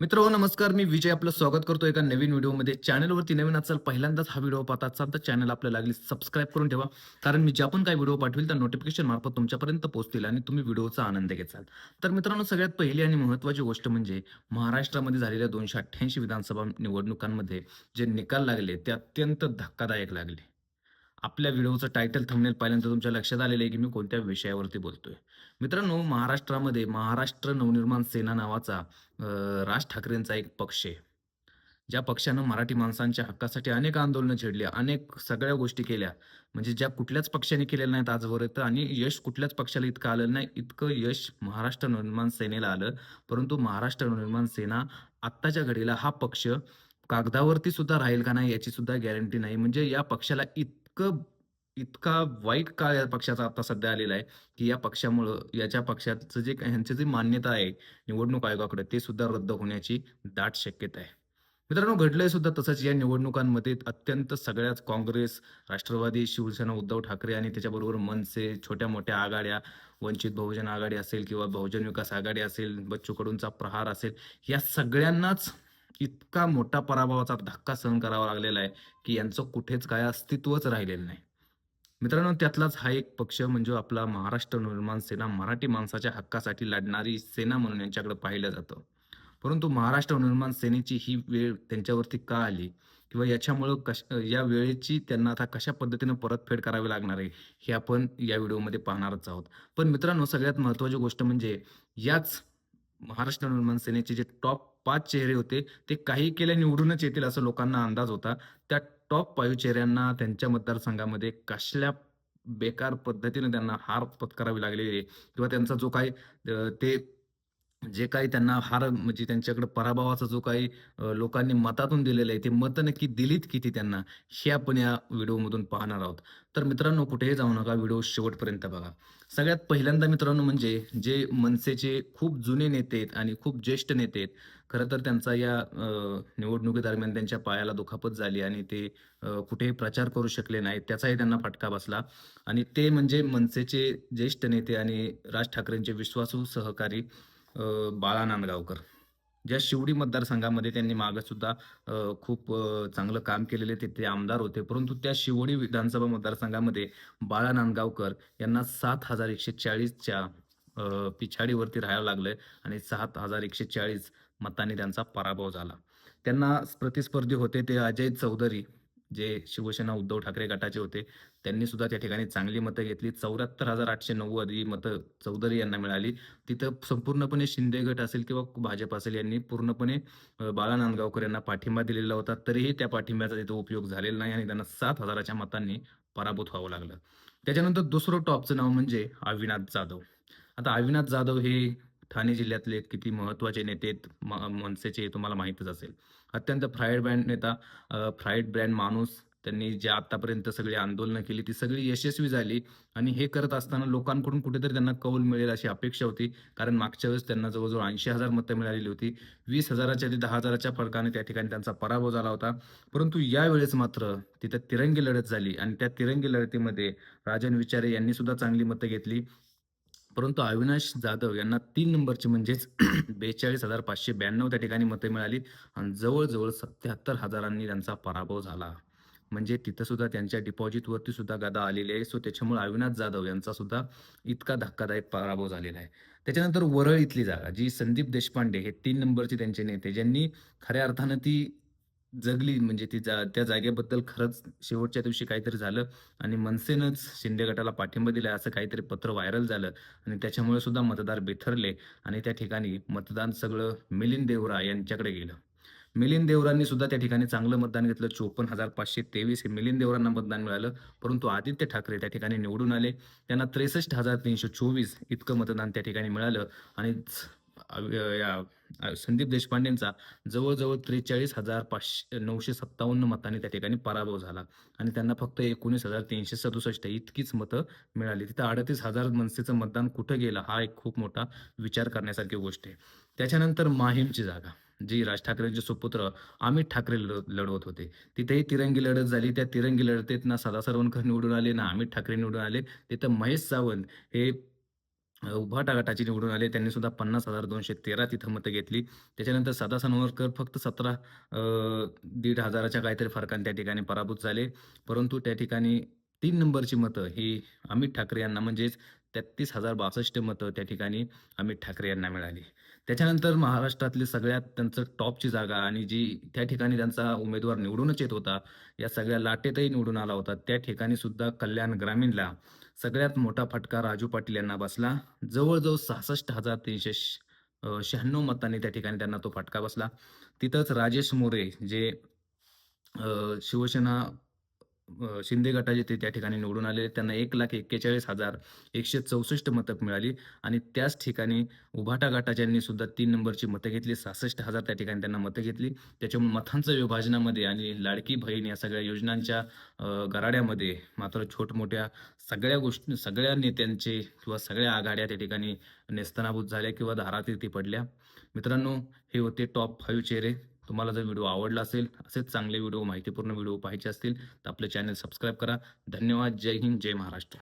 मित्र नमस्कार. मी विजय आपलं स्वागत करतो एका नवीन व्हिडिओमध्ये. चॅनलवरती नवीन असाल पहिल्यांदाच हा व्हिडिओ पाहता असाल तर चॅनल आपल्याला लागली सबस्क्राईब करून ठेवा. कारण मी ज्या पण काही व्हिडिओ पाठवेल त्या नोटिफिकेशन मार्फत तुमच्यापर्यंत पोहोचतील आणि तुम्ही व्हिडिओचा आनंद घेचाल तर मित्रांनो सगळ्यात पहिली आणि महत्त्वाची गोष्ट म्हणजे महाराष्ट्रामध्ये झालेल्या दोनशे अठ्ठ्याऐंशी विधानसभा निवडणुकांमध्ये जे निकाल लागले ते अत्यंत धक्कादायक लागले. आपल्या व्हिडिओचं टायटल थंबनेल पाहिल्यानंतर तुमच्या लक्षात आलेलं आहे की मी कोणत्या विषयावरती बोलतोय. मित्रांनो महाराष्ट्रामध्ये महाराष्ट्र नवनिर्माण सेना नावाचा राज ठाकरेंचा एक पक्ष आहे. ज्या पक्षानं मराठी माणसांच्या हक्कासाठी अनेक आंदोलनं छेडली अनेक सगळ्या गोष्टी केल्या म्हणजे ज्या कुठल्याच पक्षाने केलेल्या नाहीत आजपर्यंत आणि यश कुठल्याच पक्षाला इतकं आलं नाही इतकं यश महाराष्ट्र नवनिर्माण सेनेला आलं परंतु महाराष्ट्र नवनिर्माण सेना आत्ताच्या घडीला हा पक्ष कागदावरती सुद्धा राहील का नाही याची सुद्धा गॅरंटी नाही. म्हणजे या पक्षाला इतकं इतका वाईट काळ या पक्षाचा आता सध्या आलेला आहे की या पक्षामुळं याच्या पक्षाचं जे काही- ह्यांची जी मान्यता आहे निवडणूक आयोगाकडे ते सुद्धा रद्द होण्याची दाट शक्यता आहे. मित्रांनो घडलंय सुद्धा तसंच या निवडणुकांमध्ये अत्यंत सगळ्याच काँग्रेस राष्ट्रवादी शिवसेना उद्धव ठाकरे आणि त्याच्याबरोबर मनसे छोट्या मोठ्या आघाड्या वंचित बहुजन आघाडी असेल किंवा बहुजन विकास आघाडी असेल बच्चू कडूंचा प्रहार असेल या सगळ्यांनाच इतका मोठा पराभवाचा धक्का सहन करावा लागलेला आहे की यांचं कुठेच काय अस्तित्वच राहिलेलं नाही. मित्रांनो त्यातलाच हा एक पक्ष म्हणजे आपला महाराष्ट्र निर्माण सेना मराठी माणसाच्या हक्कासाठी लढणारी सेना म्हणून यांच्याकडे पाहिलं जातं. परंतु महाराष्ट्र निर्माण सेनेची ही वेळ त्यांच्यावरती का आली? किंवा याच्यामुळं कश या वेळेची त्यांना आता कशा पद्धतीनं परतफेड करावी लागणार आहे हे आपण या व्हिडिओमध्ये पाहणारच आहोत. पण मित्रांनो सगळ्यात महत्त्वाची गोष्ट म्हणजे याच महाराष्ट्र निर्माण सेनेचे जे टॉप पाच चेहरे होते. ते काही केल्या निवडूनच येतील असं लोकांना अंदाज होता. त्या टॉप पायू चेहऱ्यांना त्यांच्या मतदारसंघामध्ये कसल्या बेकार पद्धतीने त्यांना हार पत्करावी लागलेली आहे? किंवा त्यांचा जो काही ते जे काही त्यांना हार म्हणजे त्यांच्याकडे पराभवाचा जो काही अ, लोकांनी मतातून दिलेलं आहे ते मतं नक्की दिलीत किती त्यांना हे आपण या व्हिडिओमधून पाहणार आहोत. तर मित्रांनो कुठेही जाऊ नका व्हिडिओ शेवटपर्यंत बघा. सगळ्यात पहिल्यांदा मित्रांनो म्हणजे जे मनसेचे खूप जुने नेते आहेत आणि खूप ज्येष्ठ नेते आहेत खरं तर त्यांचा या अ, निवडणुकीदरम्यान त्यांच्या पायाला दुखापत झाली आणि ते अ, कुठेही प्रचार करू शकले नाहीत त्याचाही त्यांना फटका बसला. आणि ते म्हणजे मनसेचे ज्येष्ठ नेते आणि राज ठाकरेंचे विश्वासू सहकारी बाळा नांदगावकर. ज्या शिवडी मतदारसंघामध्ये त्यांनी मागंसुद्धा खूप चांगलं काम केलेले ते ते आमदार होते. परंतु त्या शिवडी विधानसभा मतदारसंघामध्ये बाळा नांदगावकर यांना सात हजार एकशे चाळीसच्या पिछाडीवरती राहायला लागलंय आणि सात हजार एकशे चाळीस मतांनी त्यांचा पराभव झाला. त्यांना प्रतिस्पर्धी होते ते अजय चौधरी जे शिवसेना उद्धव ठाकरे गटाचे होते. त्यांनी सुद्धा त्या ठिकाणी चांगली मतं घेतली. चौऱ्याहत्तर हजार आठशे नव्वद ही मतं चौधरी यांना मिळाली. तिथं संपूर्णपणे शिंदे गट असेल किंवा भाजप असेल यांनी पूर्णपणे बाळा नांदगावकर यांना पाठिंबा दिलेला होता. तरीही त्या पाठिंब्याचा तिथं उपयोग झालेला नाही आणि त्यांना सात हजाराच्या मतांनी पराभूत व्हावं लागलं. त्याच्यानंतर दुसरं टॉपचं नाव म्हणजे अविनाथ जाधव. आता अविनाथ जाधव हे ठाणे जिल्ह्यातले किती महत्त्वाचे नेते आहेत म- मनसेचे हे तुम्हाला माहीतच असेल. अत्यंत फ्राईड ब्रँड नेता फ्राईड ब्रँड माणूस त्यांनी जे आतापर्यंत सगळी आंदोलनं केली ती सगळी यशस्वी झाली. आणि हे करत असताना लोकांकडून कुठेतरी त्यांना कौल मिळेल अशी अपेक्षा होती. कारण मागच्या वेळेस त्यांना जवळजवळ ऐंशी हजार मतं मिळालेली होती. वीस हजाराच्या ते दहा हजाराच्या फरकाने त्या ठिकाणी त्यांचा पराभव झाला होता. परंतु यावेळेस मात्र तिथं तिरंगी लढत झाली. आणि त्या तिरंगी लढतीमध्ये राजन विचारे यांनी सुद्धा चांगली मतं घेतली. परंतु अविनाश जाधव यांना तीन नंबरची म्हणजेच बेचाळीस हजार पाचशे ब्याण्णव त्या ठिकाणी मतं मिळाली. आणि जवळजवळ सत्याहत्तर हजारांनी त्यांचा पराभव झाला. म्हणजे तिथं सुद्धा त्यांच्या डिपॉझिटवरती सुद्धा गदा आलेली आहे सो त्याच्यामुळे अविनाश जाधव यांचा सुद्धा इतका धक्कादायक पराभव झालेला आहे. त्याच्यानंतर वरळ इथली जागा जी संदीप देशपांडे हे तीन नंबरचे त्यांचे नेते ज्यांनी खऱ्या अर्थानं ती जगली. म्हणजे ती जा त्या जागेबद्दल खरंच शेवटच्या दिवशी काहीतरी झालं आणि मनसेनंच शिंदे गटाला पाठिंबा दिला असं काहीतरी पत्र व्हायरल झालं आणि त्याच्यामुळे सुद्धा मतदार बिथरले आणि त्या ठिकाणी मतदान सगळं मिलिंद देवरा यांच्याकडे गेलं. मिलिंद देवरांनी सुद्धा त्या ठिकाणी चांगलं मतदान घेतलं. चोपन्न हजार पाचशे तेवीस हे मिलिंद देवरांना मतदान मिळालं. परंतु आदित्य ठाकरे त्या ठिकाणी निवडून आले. त्यांना त्रेसष्ट हजार तीनशे चोवीस इतकं मतदान त्या ठिकाणी मिळालं. आणि या संदीप देशपांडेंचा जवळजवळ त्रेचाळीस हजार पाचशे नऊशे सत्तावन्न मतांनी त्या ठिकाणी पराभव झाला. आणि त्यांना फक्त एकोणीस हजार तीनशे सदुसष्ट इतकीच मतं मिळाली. तिथं अडतीस हजार मनसेचं मतदान कुठं गेलं? हा एक खूप मोठा विचार करण्यासारखी गोष्ट आहे. त्याच्यानंतर माहीमची जागा. जी राज ठाकरेंचे सुपुत्र अमित ठाकरे लढवत होते तिथेही तिरंगी लढत झाली त्या तिरंगी लढतीत ना सदा सरवणकर निवडून आले ना अमित ठाकरे निवडून आले तिथं महेश सावंत हे उभाटा गटाचे निवडून आले. त्यांनी सुद्धा 50,213 तिथं मतं घेतली. त्याच्यानंतर सदा सनवरकर फक्त सतरा दीड हजाराच्या काहीतरी फरकाने त्या ठिकाणी पराभूत झाले. परंतु त्या ठिकाणी तीन नंबरची मतं ही अमित ठाकरे यांना म्हणजेच 33,062 मतं त्या ठिकाणी अमित ठाकरे यांना मिळाली. त्याच्यानंतर महाराष्ट्रातली सगळ्यात त्यांचं टॉपची जागा आणि जी त्या ठिकाणी त्यांचा उमेदवार निवडूनच येत होता. या सगळ्या लाटेतही निवडून आला होता. त्या ठिकाणी सुद्धा कल्याण ग्रामीणला सगळ्यात मोठा फटका राजू पाटील यांना बसला. जवळजवळ सहासष्ट हजार तीनशे शहाण्णव मतांनी त्या ठिकाणी त्यांना तो फटका बसला. तिथंच राजेश मोरे जे शिवसेना अ, शिंदे गटाचे ते त्या ठिकाणी निवडून आले. त्यांना 1,41,164 मतं मिळाली आणि त्याच ठिकाणी उभाटा गटाच्यांनी सुद्धा 3 नंबरची मतं घेतली. 66,000 त्या ठिकाणी त्यांना मतं घेतली. त्याच्यामुळे मतांच्या विभाजनामध्ये आणि लाडकी बहीण या सगळ्या योजनांच्या अ, गराड्यामध्ये मात्र छोट-मोठ्या सगळ्या गोष्टी सगळ्या नेत्यांचे किंवा सगळ्या आघाड्या त्या ठिकाणी नेस्तनाबूत झाल्या किंवा धारातीर्थी पडल्या. मित्रांनो, हे होते टॉप 5 चेहरे. तुम्हाला जर व्हिडिओ आवडला असेल, असेच चांगले व्हिडिओ, माहितीपूर्ण व्हिडिओ पाहायचे असतील, तर आपलं चॅनल सबस्क्राईब करा. धन्यवाद. जय हिंद, जय महाराष्ट्र.